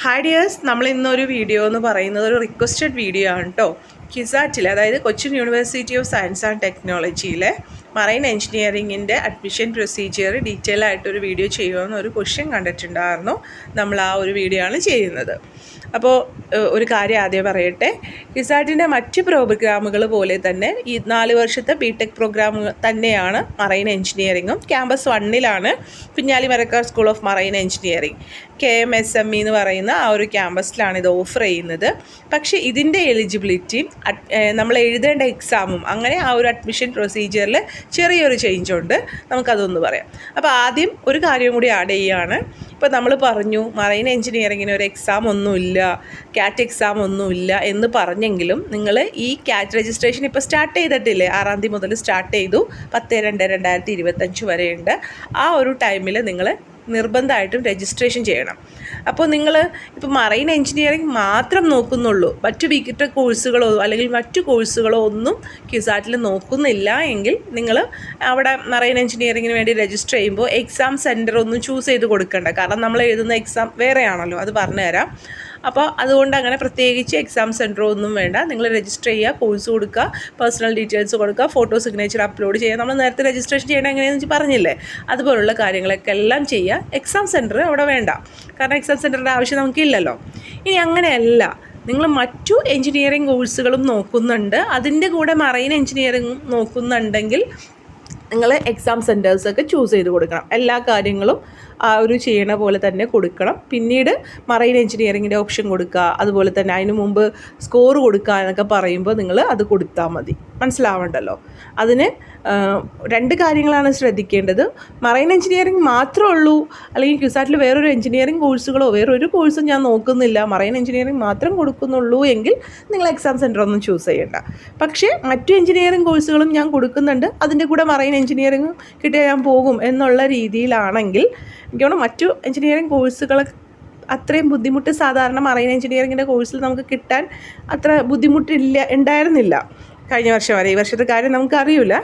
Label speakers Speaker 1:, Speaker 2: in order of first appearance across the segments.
Speaker 1: Hi dears നമ്മൾ ഇന്നൊരു video എന്ന് പറയുന്നത് ഒരു റിക്വസ്റ്റഡ് വീഡിയോ ആണ് കേട്ടോ കിസാറ്റിൽ അതായത് Cochin university of science and ടെക്നോളജിയിലെ marine എൻജിനീയറിങ്ങിന്റെ അഡ്മിഷൻ പ്രൊസീജിയർ ഡീറ്റെയിൽ ആയിട്ടൊരു വീഡിയോ ചെയ്യുമെന്ന് ഒരു ക്വസ്റ്റ്യൻ കണ്ടിട്ടുണ്ടായിരുന്നു. നമ്മൾ ആ ഒരു വീഡിയോ ആണ് ചെയ്യുന്നത്. അപ്പോൾ ഒരു കാര്യം ആദ്യം പറയട്ടെ. കിസാറ്റിന്റെ മറ്റ് പ്രോഗ്രാമുകൾ പോലെ തന്നെ ഈ നാല് വർഷത്തെ ബി ടെക് പ്രോഗ്രാം തന്നെയാണ് മറൈൻ എഞ്ചിനീയറിങ്ങും campus വണ്ണിലാണ് Kunjali Marakkar school of marine engineering K M S M E എന്ന് പറയുന്ന ആ ഒരു ക്യാമ്പസിലാണ് ഇത് ഓഫർ ചെയ്യുന്നത്. പക്ഷേ ഇതിന്റെ എലിജിബിലിറ്റി നമ്മൾ എഴുതേണ്ട എക്സാമും അങ്ങനെ ആ ഒരു അഡ്മിഷൻ പ്രൊസീജിയറിൽ ചെറിയൊരു ചേഞ്ച് ഉണ്ട്. നമുക്കതൊന്ന് പറയാം. അപ്പോൾ ആദ്യം ഒരു കാര്യം കൂടി ആഡ് ചെയ്യുകയാണ് ഇപ്പോൾ നമ്മൾ പറഞ്ഞു മറൈൻ എഞ്ചിനീയറിങ്ങിന് ഒരു എക്സാം ഒന്നുമില്ല കാറ്റ് എക്സാം ഒന്നുമില്ല എന്ന് പറഞ്ഞെങ്കിലും നിങ്ങൾ ഈ കാറ്റ് രജിസ്ട്രേഷൻ ഇപ്പോൾ സ്റ്റാർട്ട് ചെയ്തിട്ടില്ലേ? ആറാം തീയതി മുതൽ സ്റ്റാർട്ട് ചെയ്തു. പത്ത് രണ്ട് രണ്ടായിരത്തി ഇരുപത്തഞ്ച് വരെയുണ്ട്. ആ ഒരു ടൈമിൽ നിങ്ങൾ നിർബന്ധമായിട്ടും രജിസ്ട്രേഷൻ ചെയ്യണം. അപ്പോൾ നിങ്ങൾ ഇപ്പോൾ മറൈൻ എഞ്ചിനീയറിംഗ് മാത്രം നോക്കുന്നുള്ളൂ. മറ്റു വികിട്ട കോഴ്സുകളോ അല്ലെങ്കിൽ മറ്റു കോഴ്സുകളോ ഒന്നും ക്യുസാറ്റിൽ നോക്കുന്നില്ല എങ്കിൽ നിങ്ങൾ അവിടെ മറൈൻ എഞ്ചിനീയറിങ്ങിന് വേണ്ടി രജിസ്റ്റർ ചെയ്യുമ്പോൾ എക്സാം സെന്റർ ഒന്നും ചൂസ് ചെയ്ത് കൊടുക്കേണ്ട. കാരണം നമ്മൾ എഴുതുന്ന എക്സാം വേറെയാണല്ലോ അത് പറഞ്ഞുതരാം. അപ്പോൾ അതുകൊണ്ട് അങ്ങനെ പ്രത്യേകിച്ച് എക്സാം സെന്ററോ ഒന്നും വേണ്ട. നിങ്ങൾ രജിസ്റ്റർ ചെയ്യുക കോഴ്സ് കൊടുക്കുക പേഴ്സണൽ ഡീറ്റെയിൽസ് കൊടുക്കുക ഫോട്ടോ സിഗ്നേച്ചർ അപ്ലോഡ് ചെയ്യുക. നമ്മൾ നേരത്തെ രജിസ്ട്രേഷൻ ചെയ്യണം എങ്ങനെയാണെന്ന് വെച്ച് പറഞ്ഞില്ലേ? അതുപോലുള്ള കാര്യങ്ങളൊക്കെ എല്ലാം ചെയ്യുക. എക്സാം സെന്റർ അവിടെ വേണ്ട. കാരണം എക്സാം സെന്ററിന്റെ ആവശ്യം നമുക്കില്ലല്ലോ. ഇനി അങ്ങനെയല്ല. നിങ്ങൾ മറ്റു എഞ്ചിനീയറിംഗ് കോഴ്സുകളും നോക്കുന്നുണ്ട്. അതിന്റെ കൂടെ മറൈൻ എഞ്ചിനീയറിംഗ് നോക്കുന്നുണ്ടെങ്കിൽ നിങ്ങൾ എക്സാം സെന്റേഴ്സൊക്കെ ചൂസ് ചെയ്ത് കൊടുക്കണം. എല്ലാ കാര്യങ്ങളും ആ ഒരു ചെയ്യണ പോലെ തന്നെ കൊടുക്കണം. പിന്നീട് മറൈൻ എഞ്ചിനീയറിങ്ങിന്റെ ഓപ്ഷൻ കൊടുക്കുക. അതുപോലെ തന്നെ അതിന് മുമ്പ് സ്കോർ കൊടുക്കുക എന്നൊക്കെ പറയുമ്പോൾ നിങ്ങൾ അത് കൊടുത്താൽ മതി. മനസ്സിലാവണ്ടല്ലോ. അതിന് രണ്ട് കാര്യങ്ങളാണ് ശ്രദ്ധിക്കേണ്ടത്. മറൈൻ എഞ്ചിനീയറിംഗ് മാത്രമേ ഉള്ളൂ അല്ലെങ്കിൽ ക്യുസാറ്റിൽ വേറൊരു എഞ്ചിനീയറിംഗ് കോഴ്സുകളോ വേറൊരു കോഴ്സും ഞാൻ നോക്കുന്നില്ല. മറൈൻ എഞ്ചിനീയറിംഗ് മാത്രം കൊടുക്കുന്നുള്ളൂ എങ്കിൽ നിങ്ങൾ എക്സാം സെന്റർ ഒന്നും ചൂസ് ചെയ്യേണ്ട. പക്ഷേ മറ്റു എഞ്ചിനീയറിംഗ് കോഴ്സുകളും ഞാൻ കൊടുക്കുന്നുണ്ട്. അതിന്റെ കൂടെ മറൈൻ എഞ്ചിനീയറിംഗും കിട്ടിയാൽ ഞാൻ പോകും എന്നുള്ള രീതിയിലാണെങ്കിൽ എനിക്ക് തോന്നുന്നു മറ്റു എഞ്ചിനീയറിംഗ് കോഴ്സുകൾ അത്രയും ബുദ്ധിമുട്ട് സാധാരണ മറൈൻ എഞ്ചിനീയറിങ്ങിന്റെ കോഴ്സിൽ നമുക്ക് കിട്ടാൻ അത്ര ബുദ്ധിമുട്ടില്ല ഉണ്ടായിരുന്നില്ല. കഴിഞ്ഞ വർഷം വരെ. ഈ വർഷത്തെ കാര്യം നമുക്കറിയില്ല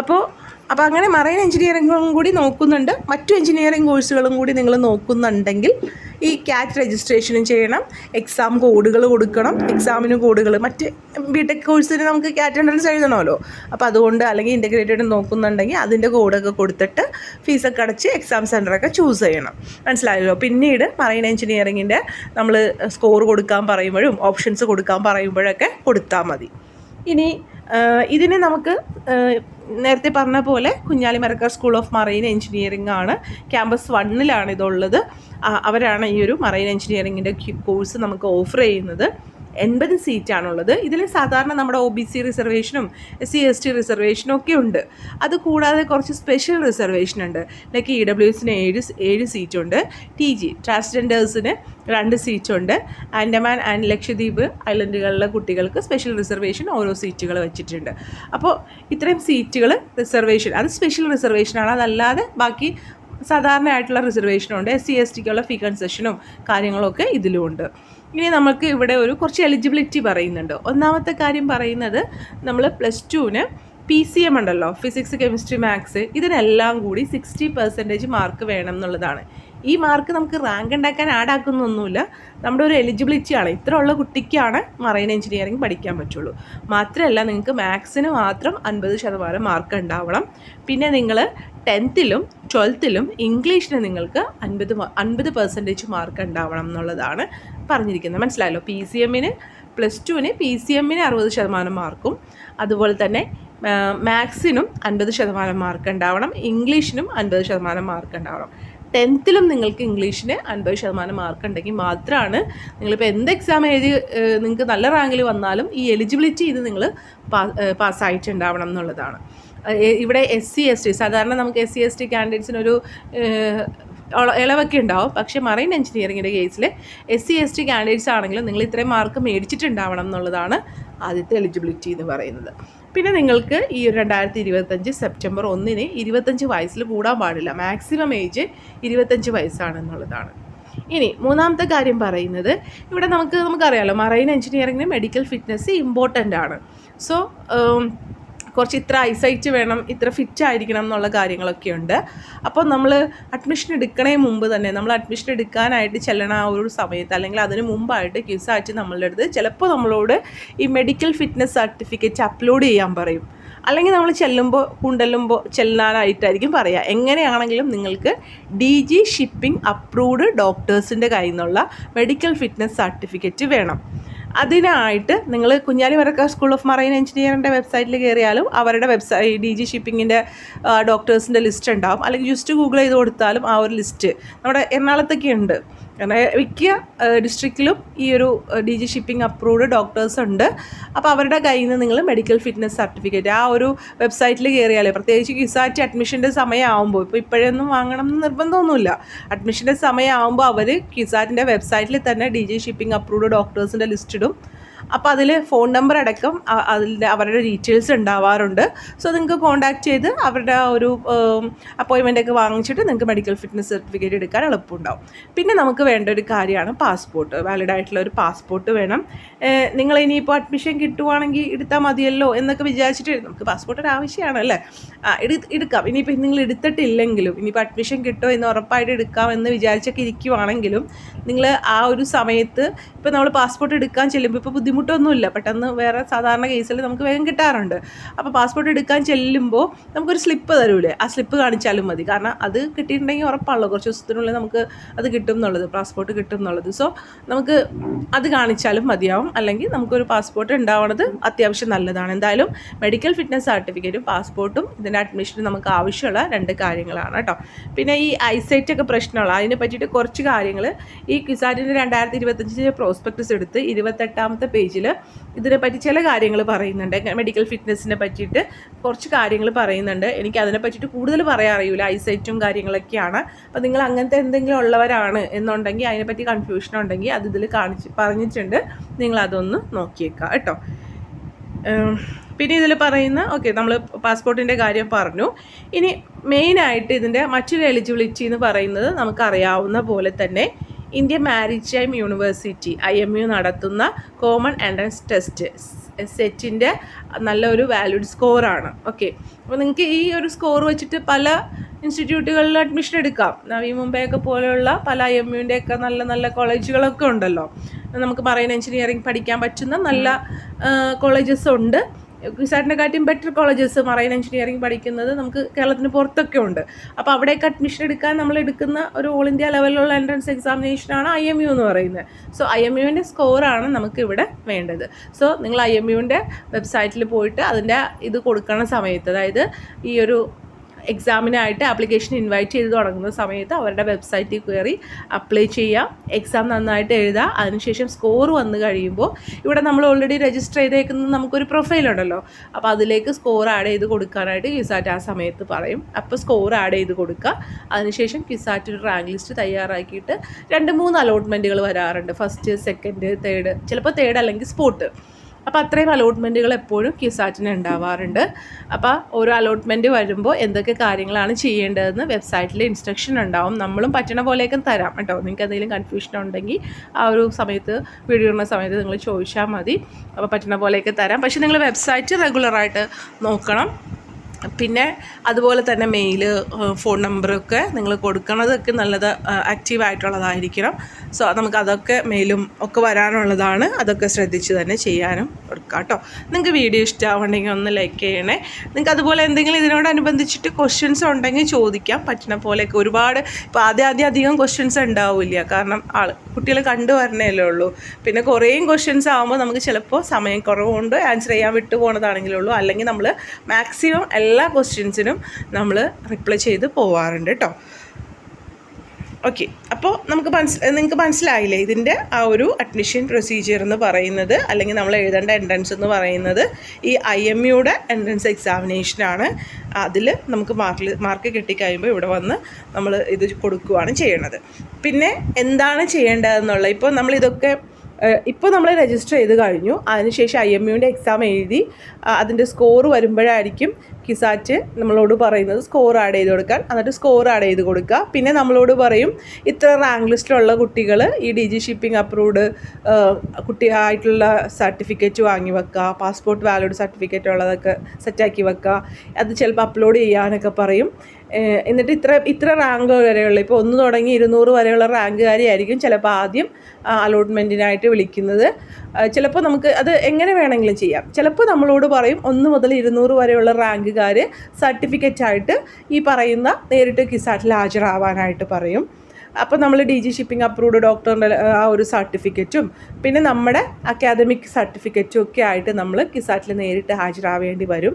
Speaker 1: അപ്പോൾ അപ്പോൾ അങ്ങനെ മറൈൻ എഞ്ചിനീയറിംഗും കൂടി നോക്കുന്നുണ്ട്. മറ്റു എഞ്ചിനീയറിംഗ് കോഴ്സുകളും കൂടി നിങ്ങൾ നോക്കുന്നുണ്ടെങ്കിൽ ഈ ക്യാറ്റ് രജിസ്ട്രേഷനും ചെയ്യണം. എക്സാം കോഡുകൾ കൊടുക്കണം. എക്സാമിന് കോഡുകൾ. മറ്റ് ബി ടെക് കോഴ്സിന് നമുക്ക് ക്യാറ്റ് എൻട്രൻസ് എഴുതണമല്ലോ. അപ്പോൾ അതുകൊണ്ട് അല്ലെങ്കിൽ ഇന്റഗ്രേറ്റഡ് നോക്കുന്നുണ്ടെങ്കിൽ അതിന്റെ കോഡൊക്കെ കൊടുത്തിട്ട് ഫീസൊക്കെ അടച്ച് എക്സാം സെന്ററൊക്കെ ചൂസ് ചെയ്യണം. മനസ്സിലായല്ലോ? പിന്നീട് മറൈൻ എഞ്ചിനീയറിങ്ങിന്റെ നമ്മൾ സ്കോർ കൊടുക്കാൻ പറയുമ്പോഴും ഓപ്ഷൻസ് കൊടുക്കാൻ പറയുമ്പോഴൊക്കെ കൊടുത്താൽ മതി. ഇനി ഇതിന് നമുക്ക് നേരത്തെ പറഞ്ഞ പോലെ Kunjali Marakkar school of marine engineering ആണ്. ക്യാമ്പസ് വണ്ണിലാണ് ഇതുള്ളത്. അവരാണ് ഈ ഒരു മറൈൻ എഞ്ചിനീയറിങ്ങിന്റെ കോഴ്സ് നമുക്ക് ഓഫർ ചെയ്യുന്നത്. എൺപത് സീറ്റാണുള്ളത്. ഇതിൽ സാധാരണ നമ്മുടെ ഒ ബി സി റിസർവേഷനും സി എസ് ടി റിസർവേഷനും ഒക്കെ ഉണ്ട്. അത് കൂടാതെ കുറച്ച് സ്പെഷ്യൽ റിസർവേഷൻ ഉണ്ട്. ലൈക്ക് ഇ ഡബ്ല്യു എസിന് ഏഴ് ഏഴ് സീറ്റുണ്ട്. ടി ജി ട്രാൻസ്ജെൻഡേഴ്സിന് രണ്ട് സീറ്റുണ്ട്. ആൻഡമാൻ ആൻഡ് ലക്ഷദ്വീപ് ഐലൻഡുകളിലെ കുട്ടികൾക്ക് സ്പെഷ്യൽ റിസർവേഷൻ ഓരോ സീറ്റുകൾ വെച്ചിട്ടുണ്ട്. അപ്പോൾ ഇത്രയും സീറ്റുകൾ റിസർവേഷൻ അത് സ്പെഷ്യൽ റിസർവേഷനാണ് അതല്ലാതെ ബാക്കി സാധാരണയായിട്ടുള്ള റിസർവേഷനുണ്ട് എസ് സി എസ് ടിക്കുള്ള ഫീ കൺസെഷനും കാര്യങ്ങളൊക്കെ ഇതിലുമുണ്ട് ഇനി നമുക്ക് ഇവിടെ ഒരു കുറച്ച് എലിജിബിലിറ്റി പറയുന്നുണ്ട്. ഒന്നാമത്തെ കാര്യം പറയുന്നത് നമ്മൾ പ്ലസ് ടുവിന് പി സി എം ഉണ്ടല്ലോ ഫിസിക്സ് കെമിസ്ട്രി മാത്സ് ഇതിനെല്ലാം കൂടി സിക്സ്റ്റി പെർസെന്റേജ് മാർക്ക് വേണം എന്നുള്ളതാണ്. ഈ മാർക്ക് നമുക്ക് റാങ്ക് ഉണ്ടാക്കാൻ ആഡ് ആക്കുന്നൊന്നുമില്ല. നമ്മുടെ ഒരു എലിജിബിലിറ്റി ആണ്. ഇത്ര ഉള്ള കുട്ടിക്കാണ് മറൈൻ എഞ്ചിനീയറിംഗ് പഠിക്കാൻ പറ്റുള്ളൂ. മാത്രമല്ല നിങ്ങൾക്ക് മാത്സിന് മാത്രം അൻപത് ശതമാനം മാർക്ക് ഉണ്ടാവണം. പിന്നെ നിങ്ങൾ ടെൻത്തിലും ട്വൽത്തിലും ഇംഗ്ലീഷിന് നിങ്ങൾക്ക് അൻപത് അൻപത് പെർസെന്റേജ് മാർക്ക് ഉണ്ടാവണം എന്നുള്ളതാണ്. പറഞ്ഞിരിക്കുന്നത്. മനസ്സിലായല്ലോ? പി സി എമ്മിന് പ്ലസ് ടുവിന് പി സി എമ്മിന് അറുപത് ശതമാനം മാർക്കും. അതുപോലെ തന്നെ മാത്സിനും അൻപത് ശതമാനം മാർക്ക് ഉണ്ടാവണം. ഇംഗ്ലീഷിനും അൻപത് ശതമാനം മാർക്ക് ഉണ്ടാവണം. ടെൻത്തിലും നിങ്ങൾക്ക് ഇംഗ്ലീഷിന് അൻപത് ശതമാനം മാർക്ക് ഉണ്ടെങ്കിൽ മാത്രമാണ് നിങ്ങളിപ്പോൾ എന്ത് എക്സാം എഴുതി നിങ്ങൾക്ക് നല്ല റാങ്കിൽ വന്നാലും ഈ എലിജിബിലിറ്റി ഇത് നിങ്ങൾ പാസ്സായിട്ടുണ്ടാവണം എന്നുള്ളതാണ്. ഇവിടെ എസ് സി എസ് ടി സാധാരണ നമുക്ക് എസ് സി എസ് ടി കാൻഡിഡേറ്റ്സിനൊരു ഇളവൊക്കെ ഉണ്ടാവും. പക്ഷേ മറൈൻ എഞ്ചിനീയറിങ്ങിന്റെ കേസിൽ S C S T candidates ആണെങ്കിലും നിങ്ങൾ ഇത്രയും മാർക്ക് മേടിച്ചിട്ടുണ്ടാവണം എന്നുള്ളതാണ് ആദ്യത്തെ എലിജിബിലിറ്റി എന്ന് പറയുന്നത്. പിന്നെ നിങ്ങൾക്ക് ഈ ഒരു രണ്ടായിരത്തി ഇരുപത്തഞ്ച് സെപ്റ്റംബർ ഒന്നിന് ഇരുപത്തഞ്ച് വയസ്സിൽ കൂടാൻ പാടില്ല. മാക്സിമം ഏജ് ഇരുപത്തഞ്ച് വയസ്സാണെന്നുള്ളതാണ് ഇനി മൂന്നാമത്തെ കാര്യം പറയുന്നത് ഇവിടെ നമുക്ക് നമുക്കറിയാമല്ലോ മറൈൻ എഞ്ചിനീയറിങ്ങിന് മെഡിക്കൽ ഫിറ്റ്നസ് ഇമ്പോർട്ടന്റ് ആണ്. സോ കുറച്ച് ഇത്ര ഐസൈറ്റ് വേണം ഇത്ര ഫിറ്റ് ആയിരിക്കണം എന്നുള്ള കാര്യങ്ങളൊക്കെ ഉണ്ട്. അപ്പോൾ നമ്മൾ അഡ്മിഷൻ എടുക്കണേ മുമ്പ് തന്നെ നമ്മൾ അഡ്മിഷൻ എടുക്കാനായിട്ട് ചെല്ലണ ആ ഒരു സമയത്ത് അല്ലെങ്കിൽ അതിന് മുമ്പായിട്ട് ക്യൂസായിട്ട് നമ്മളുടെ അടുത്ത് ചിലപ്പോൾ നമ്മളോട് ഈ മെഡിക്കൽ ഫിറ്റ്നസ് സർട്ടിഫിക്കറ്റ് അപ്ലോഡ് ചെയ്യാൻ പറയും. അല്ലെങ്കിൽ നമ്മൾ ചെല്ലുമ്പോൾ കൊണ്ടെല്ലുമ്പോൾ ചെല്ലാനായിട്ടായിരിക്കും പറയുക എങ്ങനെയാണെങ്കിലും നിങ്ങൾക്ക് ഡി ജി ഷിപ്പിംഗ് അപ്രൂവ്ഡ് ഡോക്ടേഴ്സിന്റെ കയ്യിൽ നിന്നുള്ള മെഡിക്കൽ ഫിറ്റ്നസ് സർട്ടിഫിക്കറ്റ് വേണം. അതിനായിട്ട് നിങ്ങൾ Kunjali Marakkar school of marine എഞ്ചിനീയറിന്റെ വെബ്സൈറ്റിൽ കയറിയാലും അവരുടെ വെബ്സൈറ്റ് ഡി ജി ഷിപ്പിങ്ങിന്റെ ഡോക്ടേഴ്സിന്റെ ലിസ്റ്റ് ഉണ്ടാവും. അല്ലെങ്കിൽ ജസ്റ്റ് ഗൂഗിൾ ചെയ്ത് കൊടുത്താലും ആ ഒരു ലിസ്റ്റ് നമ്മുടെ എറണാകുളത്തൊക്കെ ഉണ്ട്. മിക്ക ഡിസ്ട്രിക്റ്റിലും ഈ ഒരു D G shipping approved doctors ഉണ്ട്. അപ്പോൾ അവരുടെ കയ്യിൽ നിന്ന് നിങ്ങൾ മെഡിക്കൽ ഫിറ്റ്നസ് സർട്ടിഫിക്കറ്റ് ആ ഒരു വെബ്സൈറ്റിൽ കയറിയാലേ പ്രത്യേകിച്ച് കിസാറ്റ് അഡ്മിഷന്റെ സമയമാകുമ്പോൾ ഇപ്പോൾ ഇപ്പോഴൊന്നും വാങ്ങണം എന്ന് നിർബന്ധമൊന്നുമില്ല. അഡ്മിഷന്റെ സമയമാകുമ്പോൾ അവർ കിസാറ്റിന്റെ വെബ്സൈറ്റിൽ തന്നെ ഡി ജി ഷിപ്പിംഗ് അപ്രൂവ്ഡ് ഡോക്ടേഴ്സിന്റെ ലിസ്റ്റ് ഇടും. അപ്പോൾ അതിൽ ഫോൺ നമ്പർ അടക്കം അതിന്റെ അവരുടെ ഡീറ്റെയിൽസ് ഉണ്ടാവാറുണ്ട്. സോ നിങ്ങൾക്ക് കോൺടാക്ട് ചെയ്ത് അവരുടെ ഒരു അപ്പോയിൻമെന്റ് ഒക്കെ വാങ്ങിച്ചിട്ട് നിങ്ങൾക്ക് മെഡിക്കൽ ഫിറ്റ്നസ് സർട്ടിഫിക്കറ്റ് എടുക്കാൻ എളുപ്പമുണ്ടാവും പിന്നെ നമുക്ക് വേണ്ട ഒരു കാര്യമാണ് പാസ്പോർട്ട് വാലിഡ് ആയിട്ടുള്ള ഒരു പാസ്പോർട്ട് വേണം. നിങ്ങൾ ഇനിയിപ്പോൾ അഡ്മിഷൻ കിട്ടുവാണെങ്കിൽ എടുത്താൽ മതിയല്ലോ എന്നൊക്കെ വിചാരിച്ചിട്ട് നമുക്ക് പാസ്പോർട്ട് ഒരു ആവശ്യമാണ് അല്ലേ? എടുക്കാം. ഇനിയിപ്പോൾ നിങ്ങൾ എടുത്തിട്ടില്ലെങ്കിലും ഇനിയിപ്പോൾ അഡ്മിഷൻ കിട്ടുമോ എന്ന് ഉറപ്പായിട്ട് എടുക്കാം എന്ന് വിചാരിച്ചൊക്കെ ഇരിക്കുവാണെങ്കിലും നിങ്ങൾ ആ ഒരു സമയത്ത് ഇപ്പോൾ നമ്മൾ പാസ്പോർട്ട് എടുക്കാൻ ചെല്ലുമ്പോൾ ഇപ്പോൾ ബുദ്ധിമുട്ടൊന്നുമില്ല. പെട്ടെന്ന് വേറെ സാധാരണ കേസിൽ നമുക്ക് വേഗം കിട്ടാറുണ്ട്. അപ്പോൾ പാസ്പോർട്ട് എടുക്കാൻ ചെല്ലുമ്പോൾ നമുക്കൊരു സ്ലിപ്പ് തരൂലേ? ആ സ്ലിപ്പ് കാണിച്ചാലും മതി. കാരണം അത് കിട്ടിയിട്ടുണ്ടെങ്കിൽ ഉറപ്പാണല്ലോ. കുറച്ച് ദിവസത്തിനുള്ളിൽ നമുക്ക് അത് കിട്ടും എന്നുള്ളത് പാസ്പോർട്ട് കിട്ടും എന്നുള്ളത് സോ നമുക്ക് അത് കാണിച്ചാലും മതിയാവും. അല്ലെങ്കിൽ നമുക്കൊരു പാസ്പോർട്ട് ഉണ്ടാവണത് അത്യാവശ്യം നല്ലതാണ്. എന്തായാലും മെഡിക്കൽ ഫിറ്റ്നസ് സർട്ടിഫിക്കറ്റും പാസ്പോർട്ടും ഇതിന്റെ അഡ്മിഷനും നമുക്ക് ആവശ്യമുള്ള രണ്ട് കാര്യങ്ങളാണ് കേട്ടോ. പിന്നെ ഈ ഐസൈറ്റ് ഒക്കെ പ്രശ്നമുള്ള അതിനെ പറ്റിയിട്ട് കുറച്ച് കാര്യങ്ങൾ ഈ ക്വിസാറ്റിന്റെ രണ്ടായിരത്തി ഇരുപത്തഞ്ചിന്റെ പ്രോസ്പെക്ടസ് എടുത്ത് ഇരുപത്തെട്ടാമത്തെ പേജിൽ ഇതിനെപ്പറ്റി ചില കാര്യങ്ങൾ പറയുന്നുണ്ട്. മെഡിക്കൽ ഫിറ്റ്നസിനെ പറ്റിയിട്ട് കുറച്ച് കാര്യങ്ങൾ പറയുന്നുണ്ട്. എനിക്ക് അതിനെ പറ്റിയിട്ട് കൂടുതൽ പറയാൻ അറിയില്ല ഐസൈറ്റും കാര്യങ്ങളൊക്കെയാണ്. അപ്പോൾ നിങ്ങൾ അങ്ങനത്തെ എന്തെങ്കിലും ഉള്ളവരാണ് എന്നുണ്ടെങ്കിൽ അതിനെപ്പറ്റി കൺഫ്യൂഷൻ ഉണ്ടെങ്കിൽ അത് ഇതിൽ കാണിച്ച് പറഞ്ഞിട്ടുണ്ട്. നിങ്ങൾ അതൊന്ന് നോക്കിയേക്കാം. കേട്ടോ? പിന്നെ ഇതിൽ പറയുന്ന ഓക്കെ നമ്മൾ പാസ്പോർട്ടിന്റെ കാര്യം പറഞ്ഞു. ഇനി മെയിനായിട്ട് ഇതിന്റെ മറ്റൊരു എലിജിബിലിറ്റി എന്ന് പറയുന്നത് നമുക്കറിയാവുന്ന പോലെ തന്നെ India maritime university I M U നടത്തുന്ന കോമൺ എൻട്രൻസ് ടെസ്റ്റ് സെറ്റിന്റെ നല്ലൊരു വാലിഡ് സ്കോറാണ്. ഓക്കെ. അപ്പോൾ നിങ്ങൾക്ക് ഈ ഒരു സ്കോർ വെച്ചിട്ട് പല ഇൻസ്റ്റിറ്റ്യൂട്ടുകളിൽ അഡ്മിഷൻ എടുക്കാം. നവി മുംബൈ ഒക്കെ പോലെയുള്ള പല ഐ എം യുവിന്റെ ഒക്കെ നല്ല നല്ല കോളേജുകളൊക്കെ ഉണ്ടല്ലോ. നമുക്ക് മറൈൻ എഞ്ചിനീയറിംഗ് പഠിക്കാൻ പറ്റുന്ന നല്ല കോളേജസ് ഉണ്ട്. ക്വിസാറ്റിനെ കാട്ടിയും ബെറ്റർ കോളേജസ് മറൈൻ എഞ്ചിനീയറിംഗ് പഠിക്കുന്നത് നമുക്ക് കേരളത്തിന് പുറത്തൊക്കെ ഉണ്ട്. അപ്പോൾ അവിടേക്ക് അഡ്മിഷൻ എടുക്കാൻ നമ്മൾ എടുക്കുന്ന ഒരു ഓൾ ഇന്ത്യ ലെവലിലുള്ള എൻട്രൻസ് എക്സാമിനേഷനാണ് ഐ എം യു എന്ന് പറയുന്നത്. സോ ഐ എം യുവിന്റെ സ്കോറാണ് നമുക്ക് ഇവിടെ വേണ്ടത്. സോ നിങ്ങൾ ഐ എം യുവിന്റെ വെബ്സൈറ്റിൽ പോയിട്ട് അതിന്റെ ഇത് കൊടുക്കണ സമയത്ത് അതായത് ഈ ഒരു എക്സാമിനായിട്ട് ആപ്ലിക്കേഷൻ ഇൻവൈറ്റ് ചെയ്ത് തുടങ്ങുന്ന സമയത്ത് അവരുടെ വെബ്സൈറ്റിൽ കയറി അപ്ലൈ ചെയ്യാം. എക്സാം നന്നായിട്ട് എഴുതുക അതിനുശേഷം സ്കോർ വന്നു കഴിയുമ്പോൾ ഇവിടെ നമ്മൾ ഓൾറെഡി രജിസ്റ്റർ ചെയ്തേക്കുന്ന നമുക്കൊരു പ്രൊഫൈൽ ഉണ്ടല്ലോ. അപ്പോൾ അതിലേക്ക് സ്കോർ ആഡ് ചെയ്ത് കൊടുക്കാനായിട്ട് ക്യുസാറ്റ് ആ സമയത്ത് പറയും. അപ്പോൾ സ്കോർ ആഡ് ചെയ്ത് കൊടുക്കുക. അതിനുശേഷം ക്യുസാറ്റ് ഒരു റാങ്ക് ലിസ്റ്റ് തയ്യാറാക്കിയിട്ട് രണ്ട് മൂന്ന് അലോട്ട്മെന്റുകൾ വരാറുണ്ട്. ഫസ്റ്റ് സെക്കൻഡ് തേർഡ് ചിലപ്പോൾ തേർഡ് അല്ലെങ്കിൽ സ്പോട്ട് അപ്പോൾ അത്രയും അലോട്ട്മെന്റുകൾ എപ്പോഴും കിസാറ്റിന് ഉണ്ടാവാറുണ്ട്. അപ്പോൾ ഓരോ അലോട്ട്മെന്റ് വരുമ്പോൾ എന്തൊക്കെ കാര്യങ്ങളാണ് ചെയ്യേണ്ടതെന്ന് വെബ്സൈറ്റിൽ ഇൻസ്ട്രക്ഷൻ ഉണ്ടാവും. നമ്മളും പറ്റണ പോലെയൊക്കെ തരാം കേട്ടോ. നിങ്ങൾക്ക് എന്തെങ്കിലും കൺഫ്യൂഷൻ ഉണ്ടെങ്കിൽ ആ ഒരു സമയത്ത് വീഡിയോ ഇടുന്ന സമയത്ത് നിങ്ങൾ ചോദിച്ചാൽ മതി. അപ്പോൾ പറ്റണ പോലെയൊക്കെ തരാം. പക്ഷേ നിങ്ങൾ വെബ്സൈറ്റ് റെഗുലറായിട്ട് നോക്കണം. പിന്നെ അതുപോലെ തന്നെ മെയിൽ ഫോൺ നമ്പറൊക്കെ നിങ്ങൾ കൊടുക്കുന്നതൊക്കെ നല്ലത് ആക്റ്റീവ് ആയിട്ടുള്ളതായിരിക്കണം. സോ നമുക്ക് അതൊക്കെ മെയിലും ഒക്കെ വരാനുള്ളതാണ്. അതൊക്കെ ശ്രദ്ധിച്ച് തന്നെ ചെയ്യാനും കൊടുക്കാം കേട്ടോ. നിങ്ങൾക്ക് വീഡിയോ ഇഷ്ടമാവുണ്ടെങ്കിൽ ഒന്ന് ലൈക്ക് ചെയ്യണേ. നിങ്ങൾക്ക് അതുപോലെ എന്തെങ്കിലും ഇതിനോടനുബന്ധിച്ചിട്ട് ക്വസ്റ്റ്യൻസ് ഉണ്ടെങ്കിൽ ചോദിക്കാം. പറ്റുന്ന പോലെയൊക്കെ ഒരുപാട് ഇപ്പോൾ ആദ്യം ആദ്യം അധികം ക്വസ്റ്റ്യൻസ് ഉണ്ടാവില്ല. കാരണം ആൾ കുട്ടികൾ കണ്ടു വരണേലേ ഉള്ളൂ. പിന്നെ കുറേയും ക്വസ്റ്റ്യൻസ് ആകുമ്പോൾ നമുക്ക് ചിലപ്പോൾ സമയം കുറവുകൊണ്ട് ആൻസർ ചെയ്യാൻ വിട്ടു പോണതാണെങ്കിലേ ഉള്ളൂ അല്ലെങ്കിൽ നമ്മൾ മാക്സിമം എല്ലാ ക്വസ്റ്റ്യൻസിനും നമ്മൾ റിപ്ലൈ ചെയ്ത് പോവാറുണ്ട് കേട്ടോ. ഓക്കെ അപ്പോൾ നമുക്ക് മനസ് നിങ്ങൾക്ക് മനസ്സിലായില്ലേ ഇതിന്റെ ആ ഒരു അഡ്മിഷൻ പ്രൊസീജിയർ എന്ന് പറയുന്നത് അല്ലെങ്കിൽ നമ്മൾ എഴുതേണ്ട എൻട്രൻസ് എന്ന് പറയുന്നത് ഈ ഐ എം യുടെ എൻട്രൻസ് എക്സാമിനേഷനാണ് അതിൽ നമുക്ക് മാർക്ക് മാർക്ക് കിട്ടിക്കഴിയുമ്പോൾ ഇവിടെ വന്ന് നമ്മൾ ഇത് കൊടുക്കുകയാണ് ചെയ്യണത്. പിന്നെ എന്താണ് ചെയ്യേണ്ടതെന്നുള്ള ഇപ്പോൾ നമ്മളിതൊക്കെ ഇപ്പോൾ നമ്മൾ രജിസ്റ്റർ ചെയ്ത് കഴിഞ്ഞു. അതിനുശേഷം ഐ എം യുവിന്റെ എക്സാം എഴുതി അതിന്റെ സ്കോർ വരുമ്പോഴായിരിക്കും കിസാറ്റ് നമ്മളോട് പറയുന്നത് സ്കോർ ആഡ് ചെയ്ത് കൊടുക്കാൻ. എന്നിട്ട് സ്കോർ ആഡ് ചെയ്ത് കൊടുക്കുക. പിന്നെ നമ്മളോട് പറയും ഇത്ര റാങ്ക് ലിസ്റ്റിലുള്ള കുട്ടികൾ ഈ ഡി ജി ഷിപ്പിംഗ് അപ്രൂവ്ഡ് കുട്ടിയായിട്ടുള്ള സർട്ടിഫിക്കറ്റ് വാങ്ങി വെക്കുക പാസ്പോർട്ട് വാലിഡ് സർട്ടിഫിക്കറ്റ് ഉള്ളതൊക്കെ സെറ്റാക്കി വെക്കുക. അത് ചിലപ്പോൾ അപ്ലോഡ് ചെയ്യാനൊക്കെ പറയും. എന്നിട്ട് ഇത്ര ഇത്ര റാങ്ക് വരെയുള്ള ഇപ്പോൾ ഒന്ന് തുടങ്ങി ഇരുന്നൂറ് വരെയുള്ള റാങ്കുകാരെയായിരിക്കും ചിലപ്പോൾ ആദ്യം അലോട്ട്മെന്റിനായിട്ട് വിളിക്കുന്നത്. ചിലപ്പോൾ നമുക്ക് അത് എങ്ങനെ വേണമെങ്കിലും ചെയ്യാം. ചിലപ്പോൾ നമ്മളോട് പറയും ഒന്ന് മുതൽ ഇരുന്നൂറ് വരെയുള്ള റാങ്കുകാർ സർട്ടിഫിക്കറ്റായിട്ട് ഈ പറയുന്ന നേരിട്ട് കിസാറ്റിൽ ഹാജരാവാനായിട്ട് പറയും. അപ്പോൾ നമ്മൾ ഡി ജി ഷിപ്പിംഗ് അപ്രൂവ്ഡ് ഡോക്ടറിന്റെ ആ ഒരു സർട്ടിഫിക്കറ്റും പിന്നെ നമ്മുടെ അക്കാദമിക് സർട്ടിഫിക്കറ്റും ഒക്കെ ആയിട്ട് നമ്മൾ കിസാറ്റിൽ നേരിട്ട് ഹാജരാവേണ്ടി വരും.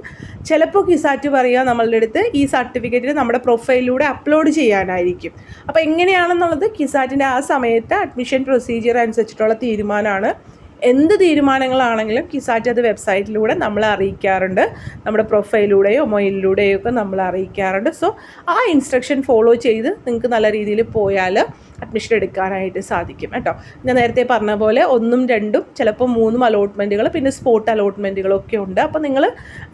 Speaker 1: ചിലപ്പോൾ കിസാറ്റ് പറയുക നമ്മളുടെ അടുത്ത് ഈ സർട്ടിഫിക്കറ്റിൽ നമ്മുടെ പ്രൊഫൈലിലൂടെ അപ്ലോഡ് ചെയ്യാനായിരിക്കും. അപ്പോൾ എങ്ങനെയാണെന്നുള്ളത് കിസാറ്റിന്റെ ആ സമയത്ത് അഡ്മിഷൻ പ്രൊസീജിയർ അനുസരിച്ചിട്ടുള്ള തീരുമാനമാണ് എന്ത് തീരുമാനങ്ങളാണെങ്കിലും കിസാറ്റ് അത് വെബ്സൈറ്റിലൂടെ നമ്മൾ അറിയിക്കാറുണ്ട്. നമ്മുടെ പ്രൊഫൈലിലൂടെയോ മൊയിലിലൂടെയോ ഒക്കെ നമ്മൾ അറിയിക്കാറുണ്ട്. സോ ആ ഇൻസ്ട്രക്ഷൻ ഫോളോ ചെയ്ത് നിങ്ങൾക്ക് നല്ല രീതിയിൽ പോയാൽ അഡ്മിഷൻ എടുക്കാനായിട്ട് സാധിക്കും കേട്ടോ. ഞാൻ നേരത്തെ പറഞ്ഞ പോലെ ഒന്നും രണ്ടും ചിലപ്പോൾ മൂന്നും അലോട്ട്മെന്റുകൾ പിന്നെ സ്പോട്ട് അലോട്ട്മെന്റുകളൊക്കെ ഉണ്ട്. അപ്പോൾ നിങ്ങൾ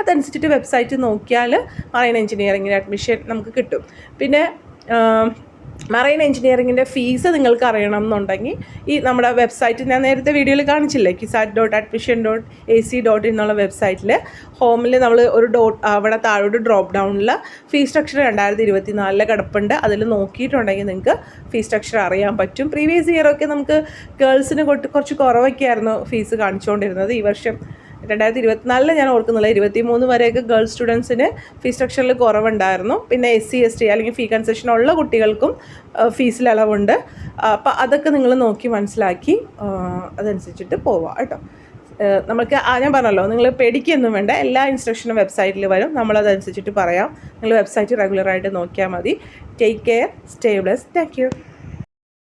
Speaker 1: അതനുസരിച്ചിട്ട് വെബ്സൈറ്റ് നോക്കിയാൽ മറൈൻ എഞ്ചിനീയറിങ്ങിന് അഡ്മിഷൻ നമുക്ക് കിട്ടും. പിന്നെ മറൈൻ എഞ്ചിനീയറിങ്ങിന്റെ ഫീസ് നിങ്ങൾക്ക് അറിയണം എന്നുണ്ടെങ്കിൽ ഈ നമ്മുടെ വെബ്സൈറ്റ് ഞാൻ നേരത്തെ വീഡിയോയിൽ കാണിച്ചില്ലേ CUSAT dot admission dot A C dot എന്നുള്ള വെബ്സൈറ്റിൽ ഹോമിൽ നമ്മൾ ഒരു ഡോട്ട് അവിടെ താഴോട്ട് ഡ്രോപ്പ് ഡൗണിൽ ഫീസ് സ്ട്രക്ചർ രണ്ടായിരത്തി ഇരുപത്തി നാലിലെ കിടപ്പുണ്ട്. അതിൽ നോക്കിയിട്ടുണ്ടെങ്കിൽ നിങ്ങൾക്ക് ഫീസ് സ്ട്രക്ചർ അറിയാൻ പറ്റും. പ്രീവിയസ് ഇയറൊക്കെ നമുക്ക് ഗേൾസിന് കുറച്ച് കുറവൊക്കെ ആയിരുന്നു ഫീസ് കാണിച്ചുകൊണ്ടിരുന്നത്. ഈ വർഷം രണ്ടായിരത്തി ഇരുപത്തിനാലിൽ ഞാൻ ഓർക്കുന്നില്ല. ഇരുപത്തി മൂന്ന് വരെയൊക്കെ ഗേൾസ് സ്റ്റുഡൻസിന് ഫീസ് സ്ട്രക്ചറിൽ കുറവുണ്ടായിരുന്നു. പിന്നെ എസ് സി എസ് ടി അല്ലെങ്കിൽ ഫീ കൺസെഷൻ ഉള്ള കുട്ടികൾക്കും ഫീസിൽ ഇളവുണ്ട് അപ്പോൾ അതൊക്കെ നിങ്ങൾ നോക്കി മനസ്സിലാക്കി അതനുസരിച്ചിട്ട് പോവാം കേട്ടോ. നമുക്ക് ആ ഞാൻ പറഞ്ഞല്ലോ നിങ്ങൾ പേടിക്കൊന്നും വേണ്ട. എല്ലാ ഇൻസ്ട്രക്ഷനും വെബ്സൈറ്റിൽ വരും. നമ്മളതനുസരിച്ചിട്ട് പറയാം. നിങ്ങൾ വെബ്സൈറ്റ് റെഗുലറായിട്ട് നോക്കിയാൽ മതി. Take care stay bless thank you